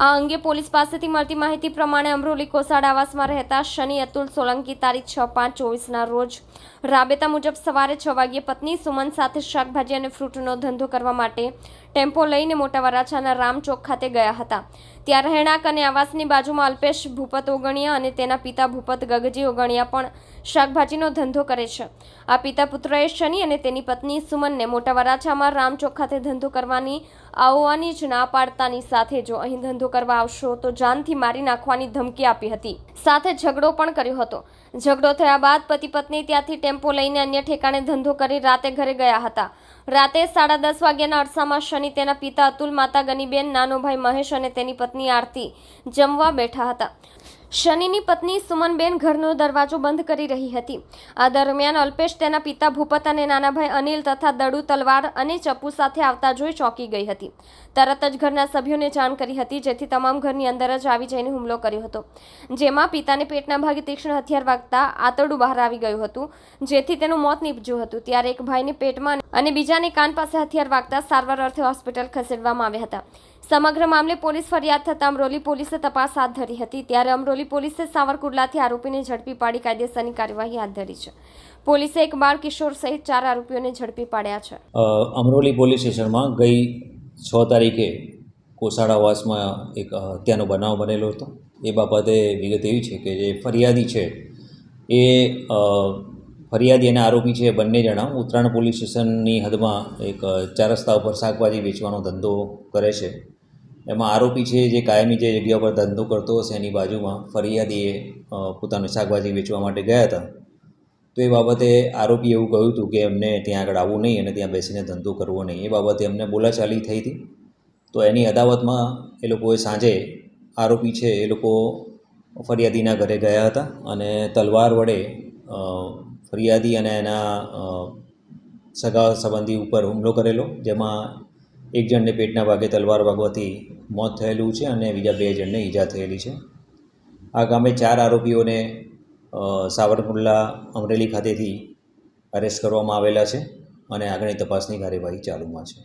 આ અંગે પોલીસ પાસેથી મળતી માહિતી પ્રમાણે અમરોલી કોસાડ આવાસમાં રહેતા શનિ અતુલ સોલંકી તારીખ છ પાંચ ચોવીસના રોજ રાબેતા મુજબ સવારે છ વાગ્યે પત્ની સુમન સાથે શાકભાજી અને ફ્રૂટનો ધંધો કરવા માટે ટેમ્પો લઈને મોટા વરાછાના રામચોક ખાતે ગયા હતા. ત્યાં રહેણાંક અને આવાસની બાજુમાં અલ્પેશ ભૂપત ઓગણિયા અને તેના પિતા ભૂપત ગગજી ઓગણિયા પણ શાકભાજીનો ધંધો કરે છે. આ પિતા પુત્રએ શનિ અને તેની પત્ની સુમનને મોટા વરાછામાં રામચોક ખાતે ધંધો કરવાની આવવાની જ ના પાડતાની સાથે જો અહીં ધંધો કરવા આવશો તો જાનથી મારી નાખવાની ધમકી આપી હતી. સાથે ઝઘડો પણ કર્યો હતો. ઝઘડો થયા બાદ પતિ પત્ની ત્યાંથી ટેમ્પો લઈને અન્ય ઠેકાણે ધંધો કરી રાતે ઘરે ગયા હતા. રાતે સાડા દસ વાગ્યાના અરસામાં શનિ તેના પિતા અતુલ માતા ગનીબેન, નાનો ભાઈ મહેશ અને તેની પત્ની આરતી જમવા બેઠા હતા. શનિની પત્ની સુમનબેન ઘરનો દરવાજો બંધ કરી રહી હતી. આ દરમિયાન અલ્પેશ તેના પિતા ભૂપત અને નાનાભાઈ અનિલ તથા દડુ, તલવાર અને ચપ્પુ સાથે આવતા જોઈ ચોંકી ગઈ હતી. તરત જ ઘરના સભ્યોને જાણ કરી હતી, જેથી તમામ ઘરની અંદર જ આવી જઈને હુમલો કર્યો હતો. જેમાં પિતાને પેટના ભાગે તીક્ષ્ણ હથિયાર વાગતા આતરડું બહાર આવી ગયું હતું, જેથી તેનું મોત નીપજ્યું હતું. ત્યારે એક ભાઈને પેટમાં અને બીજાને કાન પાસે હથિયાર વાગતા સારવાર અર્થે હોસ્પિટલ ખસેડવામાં આવ્યા હતા. સમગ્ર મામલે પોલીસ ફરિયાદ થતાં અમરોલી પોલીસે તપાસ હાથ ધરી હતી. ત્યારે અમરોલી પોલીસે સાવરકુંડલાથી આરોપીને ઝડપી પાડી કાયદેસરની કાર્યવાહી હાથ ધરી છે. પોલીસે એક બાળ કિશોર સહિત ચાર આરોપીઓને ઝડપી પાડ્યા છે. અમરોલી પોલીસ સ્ટેશનમાં ગઈ છ તારીખે કોસાડાવાસમાં એક હત્યાનો બનાવ બનેલો હતો. એ બાબતે વિગત એવી છે કે જે ફરિયાદી છે એ ફરિયાદી અને આરોપી છે બંને જણા ઉત્તરાયણ પોલીસ સ્ટેશનની હદમાં એક ચાર રસ્તા ઉપર શાકભાજી વેચવાનો ધંધો કરે છે. એમાં આરોપી છે જે કાયમી જે જગ્યા પર ધંધો કરતો હશે, એની બાજુમાં ફરિયાદીએ પોતાનું શાકભાજી વેચવા માટે ગયા હતા. તો એ બાબતે આરોપીએ એવું કહ્યું હતું કે એમને ત્યાં આગળ આવવું નહીં અને ત્યાં બેસીને ધંધો કરવો નહીં. એ બાબતે એમને બોલાચાલી થઈ હતી. તો એની અદાવતમાં એ લોકોએ સાંજે આરોપી છે એ લોકો ફરિયાદીના ઘરે ગયા હતા અને તલવાર વડે ફરિયાદી અને એના સગા સંબંધી ઉપર હુમલો કરેલો, જેમાં એક જણને પેટના ભાગે તલવાર વાગવાથી મોત થયેલું છે અને બીજા બે જણને ઈજા થયેલી છે. આ ગામે ચાર આરોપીઓને સાવરકુંડલા અમરેલી ખાતેથી અરેસ્ટ કરવામાં આવેલા છે અને આગળની તપાસની કાર્યવાહી ચાલુમાં છે.